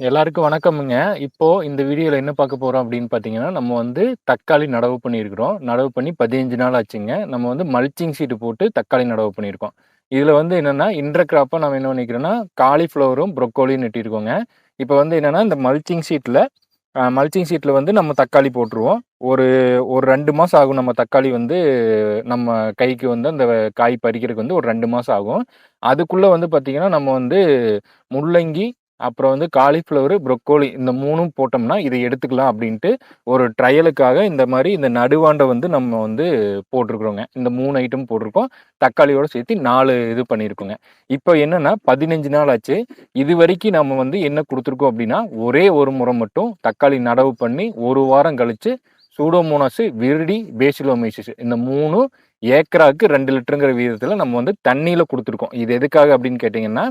எல்லாருக்கும் வணக்கமுங்க. இப்போ இந்த வீடியோவில் என்ன பார்க்க போகிறோம் அப்படின்னு பார்த்தீங்கன்னா, நம்ம வந்து தக்காளி நடவு பண்ணியிருக்கிறோம். நடவு பண்ணி 15 நாள் ஆச்சுங்க. நம்ம வந்து மல்ச்சிங் சீட்டு போட்டு தக்காளி நடவு பண்ணியிருக்கோம். இதில் வந்து என்னென்னா இன்டர் கிராப்பாக நம்ம என்ன பண்ணிக்கிறோன்னா காலிஃப்ளவரும், ப்ரொக்கோலியும் நட்டிருக்கோங்க. இப்போ வந்து என்னென்னா இந்த மல்ச்சிங் சீட்டில் மல்ச்சிங் சீட்டில் வந்து நம்ம தக்காளி போட்டுருவோம். ஒரு ஒரு ரெண்டு மாதம் ஆகும் நம்ம தக்காளி வந்து நம்ம கைக்கு வந்து அந்த காய் பறிக்கிறதுக்கு வந்து ஒரு ரெண்டு மாதம் ஆகும். அதுக்குள்ளே வந்து பார்த்திங்கன்னா நம்ம வந்து முள்ளங்கி, அப்புறம் வந்து காலிஃப்ளவரு, ப்ரொக்கோலி இந்த மூணும் போட்டோம்னா, இதை எடுத்துக்கலாம் அப்படின்ட்டு ஒரு ட்ரையலுக்காக இந்த மாதிரி இந்த நடுவாண்டை வந்து நம்ம வந்து போட்டிருக்கிறோங்க. இந்த மூணு ஐட்டம் போட்டிருக்கோம். தக்காளியோடு சேர்த்து நாலு இது பண்ணியிருக்கோங்க. இப்போ என்னென்னா பதினஞ்சு நாள் ஆச்சு. இது வரைக்கும் நம்ம வந்து என்ன கொடுத்துருக்கோம் அப்படின்னா, ஒரே ஒரு முறை மட்டும் தக்காளி நடவு பண்ணி ஒரு வாரம் கழிச்சு சூடோமோனாஸு விரிடி, பேசிலோமைசிஸ் இந்த மூணும் ஏக்கராக்கு ரெண்டு லிட்டருங்கிற விகிதத்துல நம்ம வந்து தண்ணியில் கொடுத்துருக்கோம் இது எதுக்காக அப்படின்னு கேட்டிங்கன்னா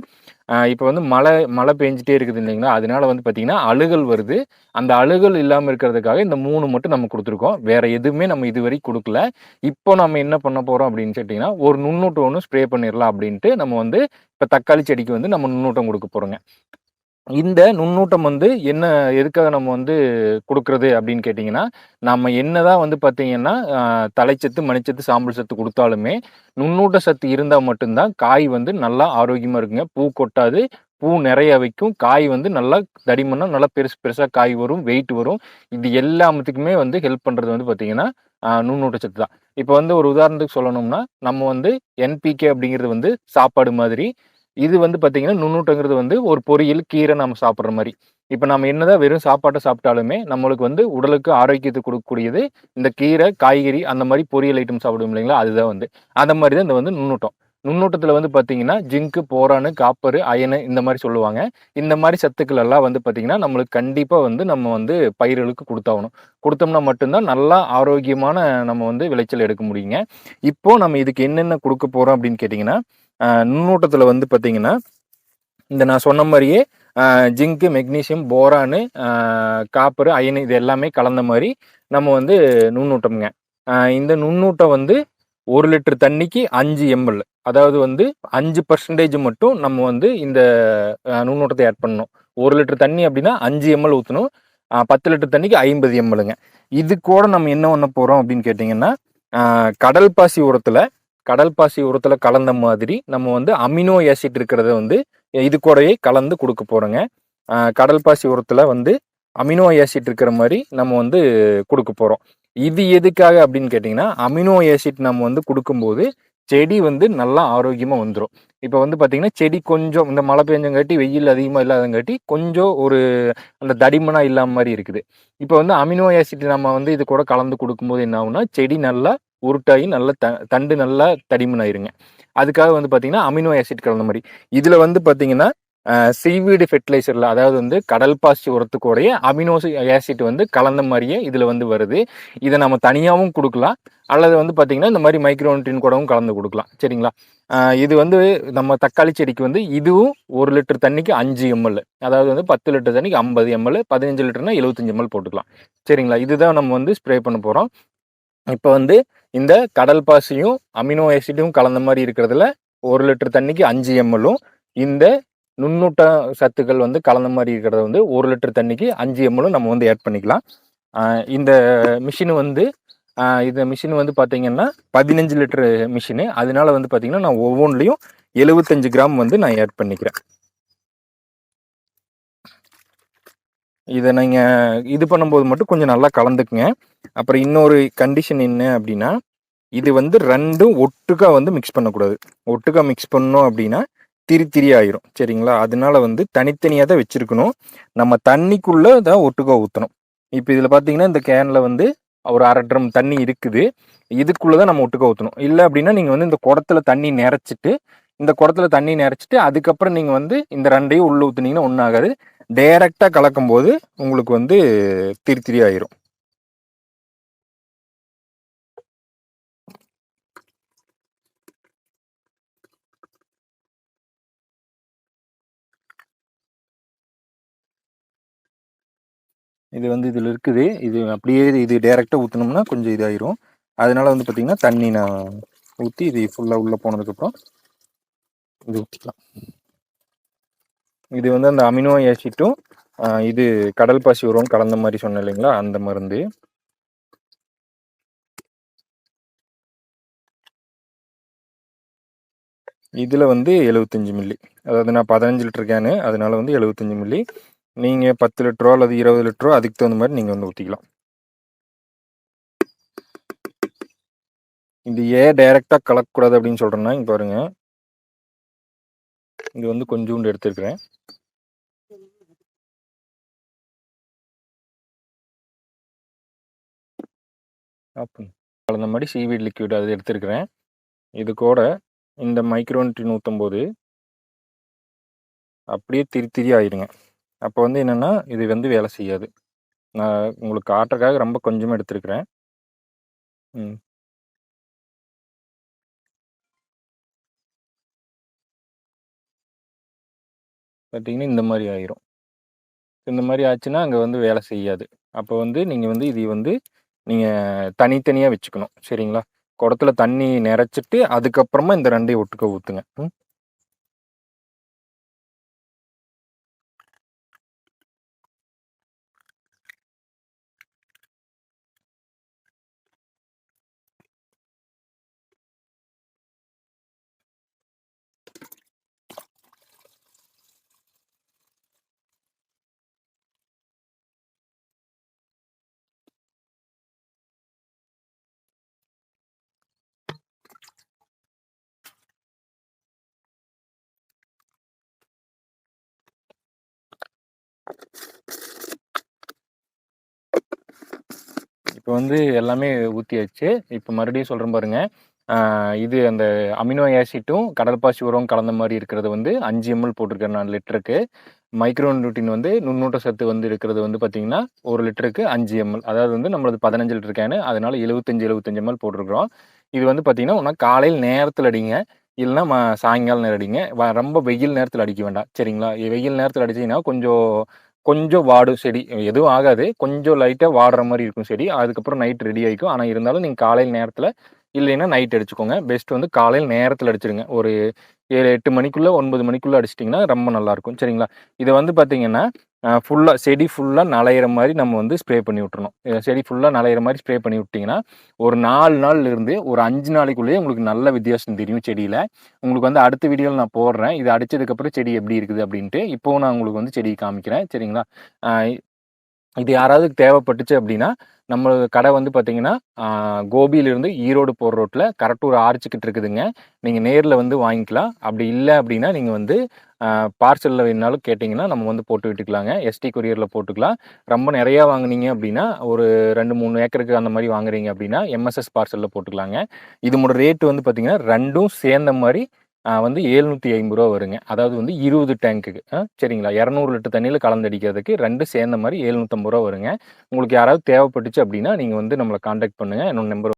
இப்போ வந்து மழை மழை பெஞ்சிட்டே இருக்குது இல்லைங்களா? அதனால வந்து பார்த்திங்கன்னா அழுகல் வருது. அந்த அழுகல் இல்லாமல் இருக்கிறதுக்காக இந்த மூணு மட்டும் நம்ம கொடுத்துருக்கோம் வேறு எதுவுமே நம்ம இதுவரைக்கும் கொடுக்கல இப்போ நம்ம என்ன பண்ண போகிறோம் அப்படின்னு கேட்டிங்கன்னா ஒரு நுண்ணூட்டம் ஒன்று ஸ்ப்ரே பண்ணிடலாம் அப்படின்ட்டு நம்ம வந்து இப்போ தக்காளி செடிக்கு வந்து நம்ம நுண்ணூட்டம் கொடுக்க போகிறோங்க இந்த நுண்ணூட்டம் வந்து என்ன எதுக்காக நம்ம வந்து கொடுக்கறது அப்படின்னு கேட்டிங்கன்னா நம்ம என்னதான் வந்து பார்த்தீங்கன்னா, தலைச்சத்து மணிச்சத்து, சாம்பல் சத்து கொடுத்தாலுமே நுண்ணூட்ட சத்து இருந்தால் மட்டும்தான் காய் வந்து நல்லா ஆரோக்கியமாக இருக்குங்க. பூ கொட்டாது. பூ நிறைய வைக்கும். காய் வந்து நல்லா தடிமனா நல்லா பெருசு பெருசாக காய் வரும். வெயிட் வரும். இது எல்லாத்துக்குமே வந்து ஹெல்ப் பண்ணுறது வந்து பார்த்தீங்கன்னா, அ நுண்ணூட்ட சத்து தான். இப்போ வந்து ஒரு உதாரணத்துக்கு சொல்லணும்னா, நம்ம வந்து என்பிகே அப்படிங்கிறது வந்து சாப்பாடு மாதிரி. இது வந்து பார்த்தீங்கன்னா, நுண்ணூட்டங்கிறது வந்து ஒரு பொரியல், கீரை நம்ம சாப்பிட்ற மாதிரி இப்போ நம்ம என்னதான் வெறும் சாப்பாட்டை சாப்பிட்டாலுமே, நம்மளுக்கு வந்து உடலுக்கு ஆரோக்கியத்தை கொடுக்கக்கூடியது இந்த கீரை, காய்கறி அந்த மாதிரி பொரியல் ஐட்டம் சாப்பிடுவோம் இல்லைங்களா? அதுதான் வந்து. அந்த மாதிரி தான் இந்த வந்து நுண்ணூட்டம். நுண்ணூட்டத்தில் வந்து பார்த்தீங்கன்னா, ஜிங்க், போரானு, காப்பரு, அயனு இந்த மாதிரி சொல்லுவாங்க. இந்த மாதிரி சத்துக்கள் எல்லாம் வந்து பார்த்தீங்கன்னா, நம்மளுக்கு கண்டிப்பாக வந்து நம்ம வந்து பயிர்களுக்கு கொடுத்தாகணும் கொடுத்தோம்னா மட்டும்தான் நல்லா ஆரோக்கியமான நம்ம வந்து விளைச்சல் எடுக்க முடியுங்க. இப்போ நம்ம இதுக்கு என்னென்ன கொடுக்க போகிறோம் அப்படின்னு கேட்டிங்கன்னா நுண்ணூட்டத்தில் வந்து பார்த்திங்கன்னா இந்த நான் சொன்ன மாதிரியே அ magnesium boron, copper copper, iron இது எல்லாமே கலந்த மாதிரி நம்ம வந்து நுண்ணூட்டம்ங்க. இந்த நுண்ணூட்டம் வந்து ஒரு லிட்டர் தண்ணிக்கு அஞ்சு எம்.எல். அதாவது வந்து அஞ்சு பர்சன்டேஜ் மட்டும் நம்ம வந்து இந்த நுண்ணூட்டத்தை ஆட் பண்ணணும். ஒரு லிட்டர் தண்ணி அப்படின்னா அஞ்சு எம்.எல் ஊற்றணும் பத்து லிட்டர் தண்ணிக்கு 50 எம்.எல்லுங்க. இது கூட நம்ம என்ன பண்ண போகிறோம் அப்படின்னு கேட்டிங்கன்னா கடல் பாசி உரத்தில் கடல் பாசி உரத்தில் கலந்த மாதிரி நம்ம வந்து அமினோ ஆசிட் இருக்கிறத வந்து இது கூடயே கலந்து கொடுக்க போகிறோங்க கடல் பாசி உரத்தில் வந்து அமினோ ஆசிட் இருக்கிற மாதிரி நம்ம வந்து கொடுக்க போகிறோம் இது எதுக்காக அப்படின்னு கேட்டிங்கன்னா அமினோ ஆசிட் நம்ம வந்து கொடுக்கும்போது செடி வந்து நல்லா ஆரோக்கியமாக வந்துடும் இப்போ வந்து பார்த்தீங்கன்னா, செடி கொஞ்சம் இந்த மழை பெஞ்சங்காட்டி, வெயில் அதிகமாக இல்லாதங்காட்டி, கொஞ்சம் ஒரு அந்த தடிமனாக இல்லாத மாதிரி இருக்குது. இப்போ வந்து அமினோ ஆசிட் நம்ம வந்து இது கூட கலந்து கொடுக்கும்போது என்ன ஆகுனா செடி நல்லா உருட்டாகி நல்ல த தண்டு நல்லா தடிமனாயிருங்க. அதுக்காக வந்து பார்த்தீங்கன்னா, அமினோ ஆசிட் கலந்த மாதிரி இதில் வந்து பார்த்தீங்கன்னா, சீவீடு ஃபெர்டிலைசரில் அதாவது வந்து கடல் பாசி உரத்துக்குடைய அமினோசி ஆசிட் வந்து கலந்த மாதிரியே இதில் வந்து வருது. இதை நம்ம தனியாகவும் கொடுக்கலாம் அல்லது வந்து பார்த்தீங்கன்னா, இந்த மாதிரி மைக்ரோன்ட்ரின் கூடவும் கலந்து கொடுக்கலாம் சரிங்களா? இது வந்து நம்ம தக்காளி செடிக்கு வந்து இதுவும் ஒரு லிட்டர் தண்ணிக்கு அஞ்சு எம்.எல். அதாவது வந்து 10 லிட்டர் தண்ணிக்கு 50 எம்.எல். 15 லிட்டர்னா 75 எம்.எல் போட்டுக்கலாம். சரிங்களா? இதுதான் நம்ம வந்து ஸ்ப்ரே பண்ண போகிறோம் இப்போ வந்து இந்த கடல் பாசியும், அமினோ ஆசிடும் கலந்த மாதிரி இருக்கிறதுல ஒரு லிட்டர் தண்ணிக்கு அஞ்சு எம்.எல்லும், இந்த நுண்ணூட்ட சத்துக்கள் வந்து கலந்த மாதிரி இருக்கிறத வந்து ஒரு லிட்டர் தண்ணிக்கு அஞ்சு எம்.எல்லும் நம்ம வந்து ஆட் பண்ணிக்கலாம். இந்த மிஷின் வந்து இந்த மிஷின் வந்து பார்த்தீங்கன்னா, பதினஞ்சு லிட்டரு மிஷினு. அதனால வந்து பார்த்தீங்கன்னா, நான் ஒவ்வொன்றிலையும் எழுபத்தஞ்சு கிராம் வந்து நான் ஆட் பண்ணிக்கிறேன். இதை நீங்கள் இது பண்ணும்போது மட்டும் கொஞ்சம் நல்லா கலந்துக்குங்க. அப்புறம் இன்னொரு கண்டிஷன் என்ன அப்படின்னா, இது வந்து ரெண்டும் ஒட்டுக்கா வந்து மிக்ஸ் பண்ணக்கூடாது. ஒட்டுக்கா மிக்ஸ் பண்ணோம் அப்படின்னா, திரி திரி ஆயிரும். சரிங்களா? அதனால வந்து தனித்தனியாக தான் வச்சுருக்கணும் நம்ம தண்ணிக்குள்ளே தான் ஒட்டுக்கா ஊற்றணும் இப்போ இதில் பார்த்தீங்கன்னா, இந்த கேனில் வந்து ஒரு அரை ட்ரம் தண்ணி இருக்குது. இதுக்குள்ளே தான் நம்ம ஒட்டுக்கா ஊற்றணும் இல்லை அப்படின்னா, நீங்கள் வந்து இந்த குடத்துல தண்ணி நெறச்சிட்டு, இந்த குடத்துல தண்ணி நிறச்சிட்டு அதுக்கப்புறம் நீங்கள் வந்து இந்த ரெண்டையும் உள்ளே ஊற்றுனீங்கன்னா ஒன்றாகாது ஆகாது. கலக்கும்போது உங்களுக்கு வந்து திரி திரி ஆயிரும். இது வந்து இதில் இருக்குது. இது அப்படியே இது டேரெக்டாக ஊற்றினோம்னா கொஞ்சம் இதாயிரும். அதனால வந்து பார்த்தீங்கன்னா, தண்ணி நான் ஊற்றி இது ஃபுல்லாக உள்ளே போனதுக்கப்புறம் இது ஊற்றிக்கலாம் இது வந்து அந்த அமினோ ஆசிட்டும், இது கடல் பாசி உரம் கலந்த மாதிரி சொன்னேன் இல்லைங்களா? அந்த மருந்து. இதில் வந்து 75 மில்லி. அதாவது நான் பதினஞ்சு லிட்டர் கேனு அதனால வந்து 75 மில்லி. நீங்கள் பத்து லிட்டரோ அல்லது இருபது லிட்டரோ அதுக்கு தகுந்த மாதிரி நீங்கள் வந்து ஊற்றிக்கலாம் இது ஏன் டைரெக்டாக கலக்கக்கூடாது அப்படின்னு சொல்கிறேன்னா இங்கே பாருங்கள் இது வந்து கொஞ்சோண்டு எடுத்துருக்கிறேன். அப்போ கலந்த மாதிரி சீவீட் லிக்விட் அது எடுத்துருக்கிறேன். இது கூட இந்த மைக்ரோன்ட்ரி நூற்றம்போது அப்படியே திரி திரி ஆயிடுங்க அப்போ வந்து என்னென்னா இது வந்து வேலை செய்யாது. நான் உங்களுக்கு காட்டுறக்காக ரொம்ப கொஞ்சமாக எடுத்துருக்கிறேன். ம். பார்த்தீங்கன்னா இந்த மாதிரி ஆயிரும். இந்த மாதிரி ஆச்சுன்னா அங்கே வந்து வேலை செய்யாது. அப்போ வந்து நீங்கள் வந்து இது வந்து நீங்கள் தனித்தனியாக வச்சுக்கணும். சரிங்களா? குடத்துல தண்ணி நிறச்சிட்டு அதுக்கப்புறமா இந்த ரெண்டையும் ஒட்டுக்க ஊற்றுங்க இப்போ வந்து எல்லாமே ஊற்றியாச்சு இப்போ மறுபடியும் சொல்கிறேன் பாருங்க. இது அந்த அமினோ ஆசிட்டும் கடல்பாசி உரம் கலந்த மாதிரி இருக்கிறது வந்து அஞ்சு எம்எல் போட்டிருக்கேன் நான் லிட்டருக்கு. மைக்ரோ நியூட்டின் வந்து நுண்ணூட்ட சத்து வந்து இருக்கிறது வந்து பார்த்தீங்கன்னா ஒரு லிட்டருக்கு அஞ்சு எம்எல் அதாவது வந்து நம்மளது பதினஞ்சு லிட்டர் கேனு. அதனால எழுபத்தஞ்சு எழுபத்தஞ்சு எம்எல் போட்டிருக்கிறோம். இது வந்து பார்த்தீங்கன்னா ஒன்றா காலையில் நேரத்தில் அடிங்க. இல்லைன்னா ம சாயங்காலம் நேரம் அடிங்க. வ- ரொம்ப வெயில் நேரத்தில் அடிக்க வேண்டாம். சரிங்களா? வெயில் நேரத்தில் அடிச்சிங்கன்னா கொஞ்சம் கொஞ்சம் வாடும் செடி. எதுவும் ஆகாது. கொஞ்சம் லைட்டாக வாடுற மாதிரி இருக்கும் செடி. அதுக்கப்புறம் நைட் ரெடி ஆகிக்கும் ஆனால் இருந்தாலும் நீங்கள் காலையில் நேரத்தில் இல்லைன்னா நைட் அடிச்சுக்கோங்க. பெஸ்ட் வந்து காலையில் நேரத்தில் அடிச்சிடுங்க. ஒரு ஏழு எட்டு மணிக்குள்ளே ஒன்பது மணிக்குள்ளே அடிச்சிட்டிங்கன்னா ரொம்ப நல்லாயிருக்கும் சரிங்களா? இதை வந்து பார்த்தீங்கன்னா ஃபுல்லாக செடி ஃபுல்லாக நலையிற மாதிரி நம்ம வந்து ஸ்ப்ரே பண்ணி விட்டுறணும். செடி ஃபுல்லாக நலையிற மாதிரி ஸ்ப்ரே பண்ணி விட்டிங்கன்னா ஒரு நாலு நாள்ல இருந்து ஒரு அஞ்சு நாளைக்குள்ளேயே உங்களுக்கு நல்ல வித்தியாசம் தெரியும் செடியில். உங்களுக்கு வந்து அடுத்த வீடியோவில் நான் போடுறேன். இது அடித்ததுக்கப்புறம் செடி எப்படி இருக்குது அப்படின்ட்டு இப்போவும் நான் உங்களுக்கு வந்து செடி காமிக்கிறேன். சரிங்களா? இது யாராவது தேவைப்பட்டுச்சு அப்படின்னா நம்ம கடை வந்து பார்த்தீங்கன்னா கோபியிலிருந்து ஈரோடு போகிற ரோட்டில் கரெக்டாக ஒரு ஆர்ச்சுக்கிட்டு இருக்குதுங்க. நீங்கள் நேரில் வந்து வாங்கிக்கலாம். அப்படி இல்லை அப்படின்னா நீங்கள் வந்து பார்சலில் வேணாலும் கேட்டிங்கன்னா நம்ம வந்து போட்டு விட்டுக்கலாங்க. எஸ்டி கொரியரில் போட்டுக்கலாம். ரொம்ப நிறையா வாங்குனீங்க அப்படின்னா ஒரு ரெண்டு மூணு ஏக்கருக்கு அந்த மாதிரி வாங்குறீங்க அப்படின்னா எம்எஸ்எஸ் பார்சலில் போட்டுக்கலாங்க. இதோட ரேட்டு வந்து பார்த்தீங்கன்னா ரெண்டும் சேர்ந்த மாதிரி வந்து ஏழ்நூற்றி ஐம்பது ரூபா வருங்க. அதாவது வந்து இருபது டேங்க்குக்கு ஆ, சரிங்களா? இரநூறு லிட்டர் தண்ணியில் கலந்தடிக்கிறதுக்கு ரெண்டு சேர்ந்த மாதிரி ஏழ்நூற்றம்பது ரூபா வருங்க. உங்களுக்கு யாராவது தேவைப்பட்டுச்சு அப்படின்னா நீங்கள் வந்து நம்மளை காண்டாக்ட் பண்ணுங்கள் என்னோட நம்பர்